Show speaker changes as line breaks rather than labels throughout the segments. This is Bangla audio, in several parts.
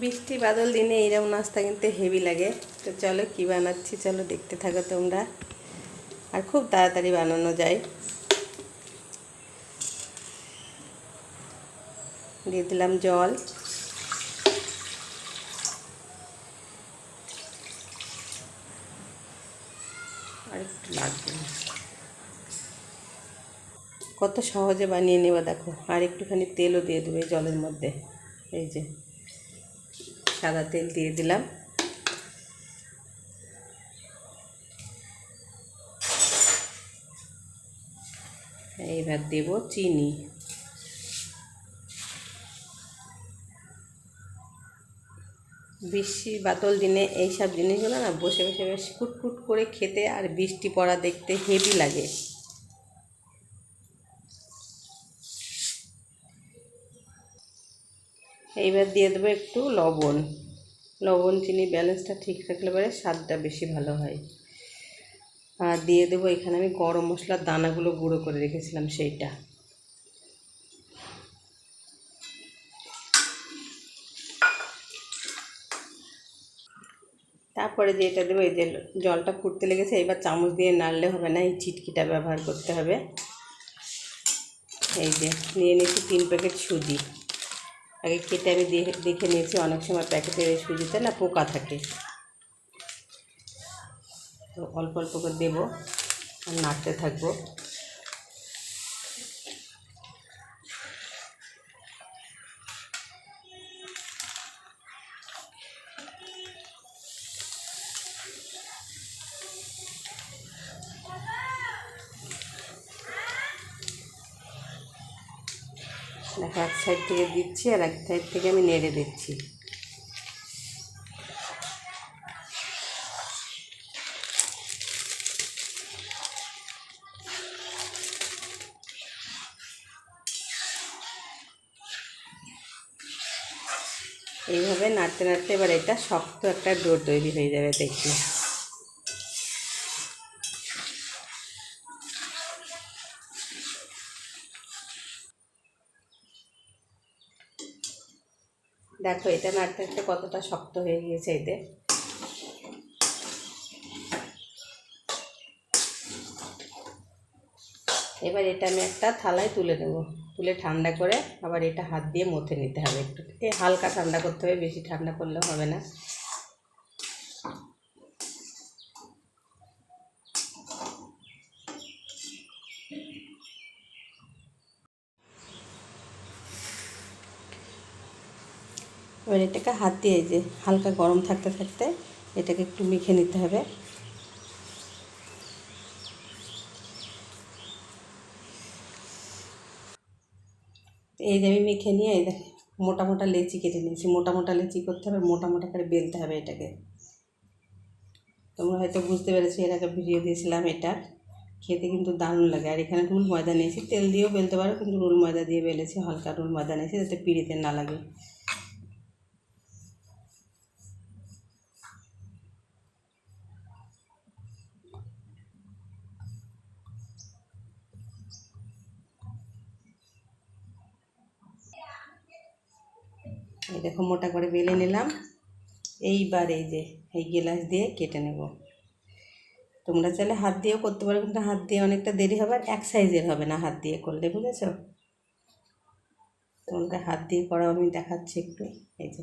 বৃষ্টি বাদল দিনে এইরকম নাস্তা কিন্তু হেভি লাগে। তো চলো কি বানাচ্ছি চলো দেখতে থাকো তোমরা। আর খুব তাড়াতাড়ি বানানো যায়। দিয়ে দিলাম জল। আর একটু লাগবে। কত সহজে বানিয়ে নেব দেখো। আর একটুখানি তেলও দিয়ে দেবে জলের মধ্যে। এই যে। সাদা তেল দিয়ে দিলাম। এইবার দেব চিনি। বৃষ্টি বাতল দিনে এইসব জিনিসগুলো না বসে বসে বেশ কুটকুট করে খেতে আর বৃষ্টি পড়া দেখতে হেভি লাগে। এইবার দিয়ে দেবো একটু লবণ। লবণ, চিনি, ব্যালেন্সটা ঠিক রাখলে পরে স্বাদটা বেশি ভালো হয়। আর দিয়ে দেবো এখানে আমি গরম মশলার দানাগুলো গুঁড়ো করে রেখেছিলাম সেইটা। তারপরে যে এটা দেবো, এই যে জলটা ফুটতে লেগেছে, এবার চামচ দিয়ে নাড়লে হবে না, এই চিটকিটা ব্যবহার করতে হবে। এই যে, নিয়ে নিয়েছি তিন প্যাকেট সুজি। আগে কেটে আমি দেখে নিয়েছি, অনেক সময় প্যাকেটের সুজিতে না পোকা থাকে। তো অল্প অল্প করে দেবো, আর নাড়তে থাকব। দেখো এক সাইড থেকে দিচ্ছি আর এক সাইড থেকে আমি নেড়ে দিচ্ছি। এইভাবে নাড়তে নাড়তে এবার এটা শক্ত একটা ডো তৈরি হয়ে যাবে দেখি। দেখো, এটা নাড়তে নাড়তে কতটা শক্ত হয়ে গিয়েছে এতে। এবার এটা আমি একটা থালায় তুলে দেবো তুলে ঠান্ডা করে আবার এটা হাত দিয়ে মথে নিতে হবে একটু। হালকা ঠান্ডা করতে হবে, বেশি ঠান্ডা করলে হবে না। এবার এটাকে হাত দিয়ে যে হালকা গরম থাকতে থাকতে এটাকে একটু মেখে নিতে হবে। এই যে আমি মেখে নিয়ে এই মোটা মোটা লেচি কেটে নিয়েছি। মোটা মোটা লেচি করতে হবে, মোটা মোটা করে বেলতে হবে এটাকে। তোমরা হয়তো বুঝতে পেরেছ, এর আগে ভিডিও দিয়েছিলাম এটা। খেতে কিন্তু দারুণ লাগে। আর এখানে রুল ময়দা নিয়েছি। তেল দিয়েও বেলতে পারো, কিন্তু রুল ময়দা দিয়ে বেলেছি, হালকা রুল ময়দা নিয়েছি যাতে পিড়িতে না লাগে। দেখো মোটা করে বেলে নিলাম। এইবার এই যে, এই গেলাস দিয়ে কেটে নেব। তোমরা চাইলে হাত দিয়েও করতে পারো, কিন্তু হাত দিয়ে অনেকটা দেরি হবে, আর এক সাইজের হবে না হাত দিয়ে করলে, বুঝেছ? তোমাকে হাত দিয়ে করাও আমি দেখাচ্ছি একটু। এই যে,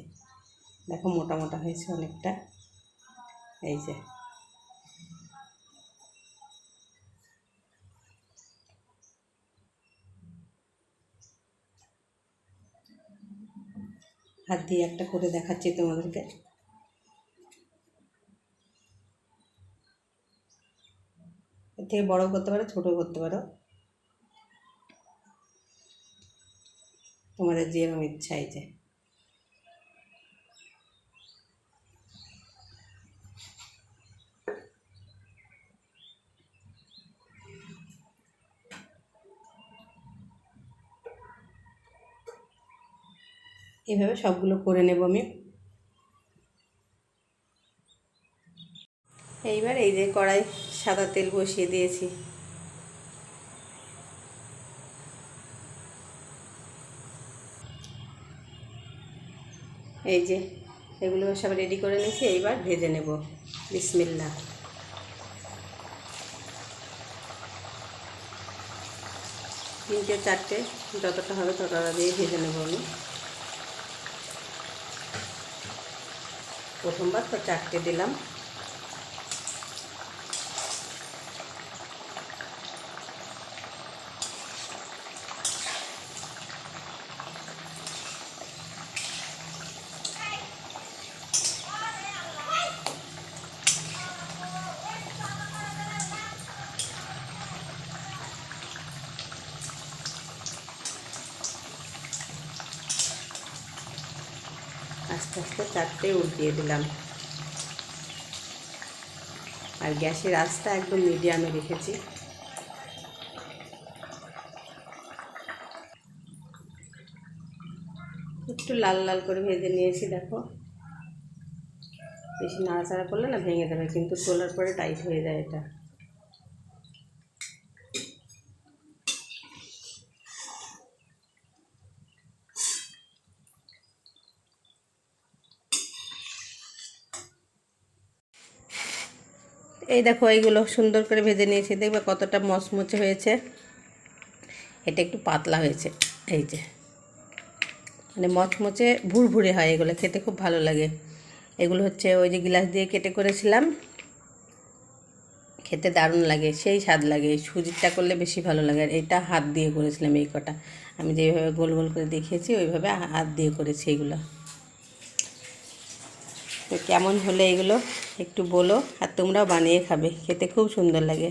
দেখো মোটা মোটা হয়েছে অনেকটা। এই যে হাত দিয়ে একটা করে দেখাচ্ছি তোমাদেরকে। এর থেকে বড় করতে পারো, ছোটো করতে পারো। তোমাদের যেরকম ইচ্ছা এই যে। এভাবে সবগুলো করে নেব আমি। এইবার এই যে কড়াই সাদা তেল বসিয়ে দিয়েছি। এই যে এগুলো সব রেডি করে নিয়েছি, এইবার ভেজে নেব। বিসমিল্লা। তিনটে চারটে যতটা হবে ততটা দিয়ে ভেজে নেব আমি। প্রথমবার তো চারটে দিলাম। আস্তে আস্তে চারটে উল্টিয়ে দিলাম। আর গ্যাসের আঁচটা একদম মিডিয়ামে রেখেছি। একটু লাল লাল করে ভেজে নিয়েছি, দেখো। বেশি নাড়াচাড়া করলে না ভেঙে যাবে, কিন্তু তোলার পরে টাইট হয়ে যায় এটা। এই দেখো, এইগুলো সুন্দর করে ভেজে নিয়েছি। দেখবে কতটা মচমচে হয়েছে। এটা একটু পাতলা হয়েছে। এই যে। মানে মচমচে ভুরভুরে হয় এগুলো, খেতে খুব ভালো লাগে। এগুলো হচ্ছে ওই যে গিলাস দিয়ে কেটে করেছিলাম। খেতে দারুণ লাগে, সেই স্বাদ লাগে। সুজিরটা করলে বেশি ভালো লাগে। আর এটা হাত দিয়ে করেছিলাম এই কটা। আমি যেভাবে গোল গোল করে দেখিয়েছি, ওইভাবে হাত দিয়ে করেছি এগুলো। তো কেমন হলে এগুলো একটু বলো আর তোমরাও বানিয়ে খাবে খেতে খুব সুন্দর লাগে।